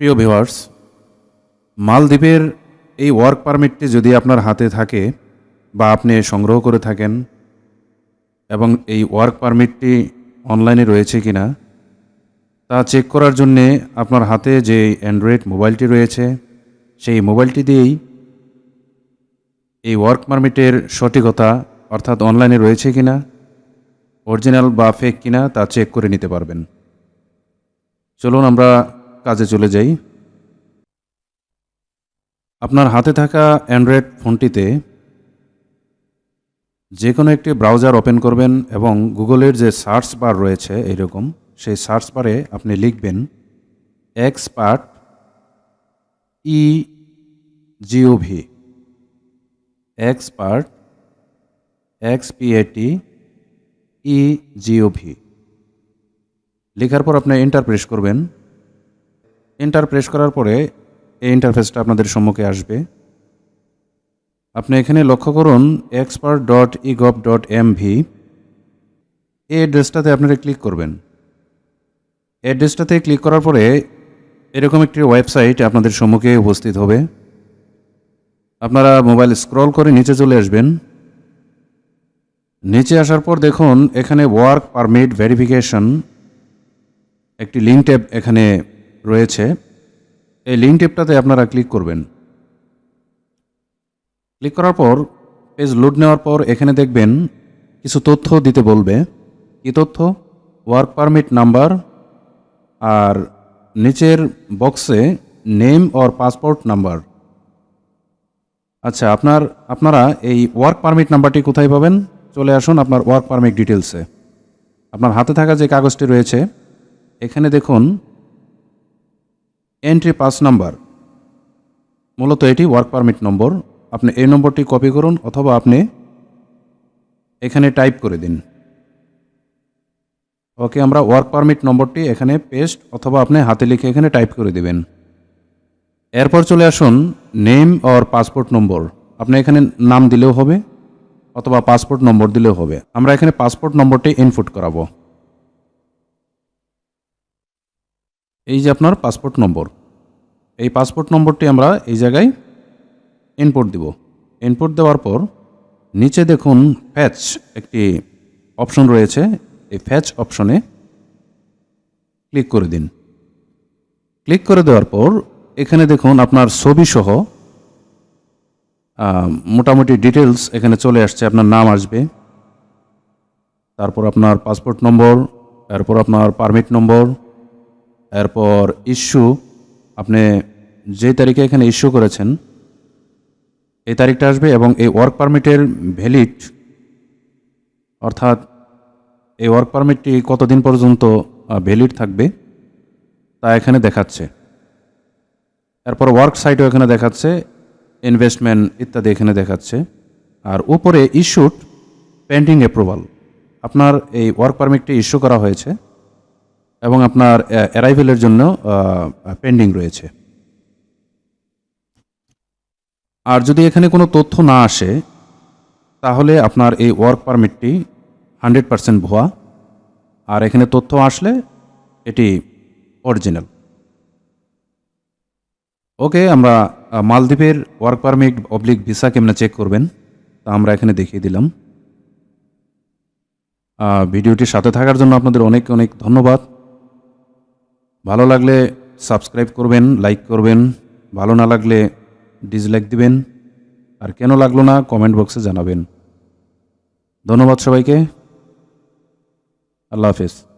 প্রিয় ভিউয়ার্স, মালদ্বীপের এই ওয়ার্ক পারমিটটি যদি আপনার হাতে থাকে বা আপনি সংগ্রহ করে থাকেন এবং এই ওয়ার্ক পারমিটটি অনলাইনে রয়েছে কিনা, তা চেক করার জন্যে আপনার হাতে যে অ্যান্ড্রয়েড মোবাইলটি রয়েছে, সেই মোবাইলটি দিয়েই এই ওয়ার্ক পারমিটের সঠিকতা অর্থাৎ অনলাইনে রয়েছে কিনা, অরিজিনাল বা ফেক কিনা তা চেক করে নিতে পারবেন। চলুন আমরা কাজে চলে যাই। আপনার হাতে থাকা অ্যান্ড্রয়েড ফোনটিতে যে কোনো একটি ব্রাউজার ওপেন করবেন এবং গুগলের যে সার্চ বার রয়েছে এইরকম, সেই সার্চ বারে আপনি লিখবেন expert e gov expert X P A T e gov লেখার পর আপনি এন্টার প্রেস করবেন। এন্টার প্রেস করার পরে এই ইন্টারফেসটা আপনাদের সম্মুখে আসবে। আপনি এখানে লক্ষ্য করুন expert dot egov dot M V এই অ্যাড্রেসটাতে আপনারা ক্লিক করবেন। অ্যাড্রেসটাতে ক্লিক করার পরে এরকম একটি ওয়েবসাইট আপনাদের সম্মুখে উপস্থিত হবে। আপনারা মোবাইল স্ক্রল করে নিচে চলে আসবেন। নিচে আসার পর দেখুন, এখানে ওয়ার্ক পারমিট ভেরিফিকেশন একটি লিঙ্ক ট্যাব এখানে রয়েছে, এই লিঙ্ক ট্যাবটাতে আপনারা ক্লিক করবেন। ক্লিক করার পর পেজ লোড নেওয়ার পর এখানে দেখবেন কিছু তথ্য দিতে বলবে। কি তথ্য? ওয়ার্ক পারমিট নাম্বার আর নিচের বক্সে নেম অর পাসপোর্ট নাম্বার আচ্ছা আপনার, আপনারা এই ওয়ার্ক পারমিট নাম্বারটি কোথায় পাবেন? চলে আসুন আপনার ওয়ার্ক পারমিট ডিটেলসে আপনার হাতে থাকা যে কাগজটি রয়েছে, এখানে দেখুন এন্ট্রি পাস নাম্বার মূলত এটি ওয়ার্ক পারমিট নম্বর আপনি এই নম্বরটি কপি করুন অথবা আপনি এখানে টাইপ করে দিন। ওকে আমরা ওয়ার্ক পারমিট নম্বরটি এখানে পেস্ট অথবা আপনি হাতে লিখে এখানে টাইপ করে দেবেন। এরপর চলে আসুন নেম অর পাসপোর্ট নম্বর আপনি এখানে নাম দিলেও হবে অথবা পাসপোর্ট নম্বর দিলেও হবে। আমরা এখানে পাসপোর্ট নম্বরটি ইনপুট করাবো। এই যে আপনার পাসপোর্ট নম্বর এই পাসপোর্ট নম্বরটি আমরা এই জায়গায় ইনপুট দিব। ইনপুট দেওয়ার পর নিচে দেখুন ফ্যাচ একটি অপশন রয়েছে। এই ফ্যাচ অপশনে ক্লিক করে দিন। ক্লিক করে দেওয়ার পর এখানে দেখুন আপনার ছবি সহ মোটামুটি ডিটেলস এখানে চলে আসছে, আপনার নাম আসবে। তারপর আপনার পাসপোর্ট নম্বর তারপর আপনার পারমিট নম্বর এরপর ইস্যু, আপনি যে তারিখে এখানে ইস্যু করেছেন, এই তারিখটা আসবে এবং এই ওয়ার্ক পারমিটের ভ্যালিড অর্থাৎ এই ওয়ার্ক পারমিটটি কতদিন পর্যন্ত ভ্যালিড থাকবে, তা এখানে দেখাচ্ছে। এরপর ওয়ার্ক সাইটও এখানে দেখাচ্ছে ইনভেস্টমেন্ট ইত্যাদি এখানে দেখাচ্ছে। আর উপরে ইস্যুড পেন্ডিং অ্যাপ্রুভাল আপনার এই ওয়ার্ক পারমিটটি ইস্যু করা হয়েছে। এবং আপনার অ্যারাইভেলের জন্য পেন্ডিং রয়েছে। আর যদি এখানে কোনো তথ্য না আসে, তাহলে আপনার এই ওয়ার্ক পারমিটটি হান্ড্রেড পারসেন্ট ভুয়া। আর এখানে তথ্য আসলে এটি অরিজিনাল ওকে, আমরা মালদ্বীপের ওয়ার্ক পারমিট অবলিক ভিসা কেমনে চেক করবেন, তা আমরা এখানে দেখিয়ে দিলাম। ভিডিওটির সাথে থাকার জন্য আপনাদের অনেক অনেক ধন্যবাদ। ভালো লাগলে সাবস্ক্রাইব করবেন, লাইক করবেন, ভালো না লাগলে ডিসলাইক দিবেন, আর কেন লাগল না কমেন্ট বক্সে জানাবেন। ধন্যবাদ সবাইকে। আল্লাহ হাফেজ।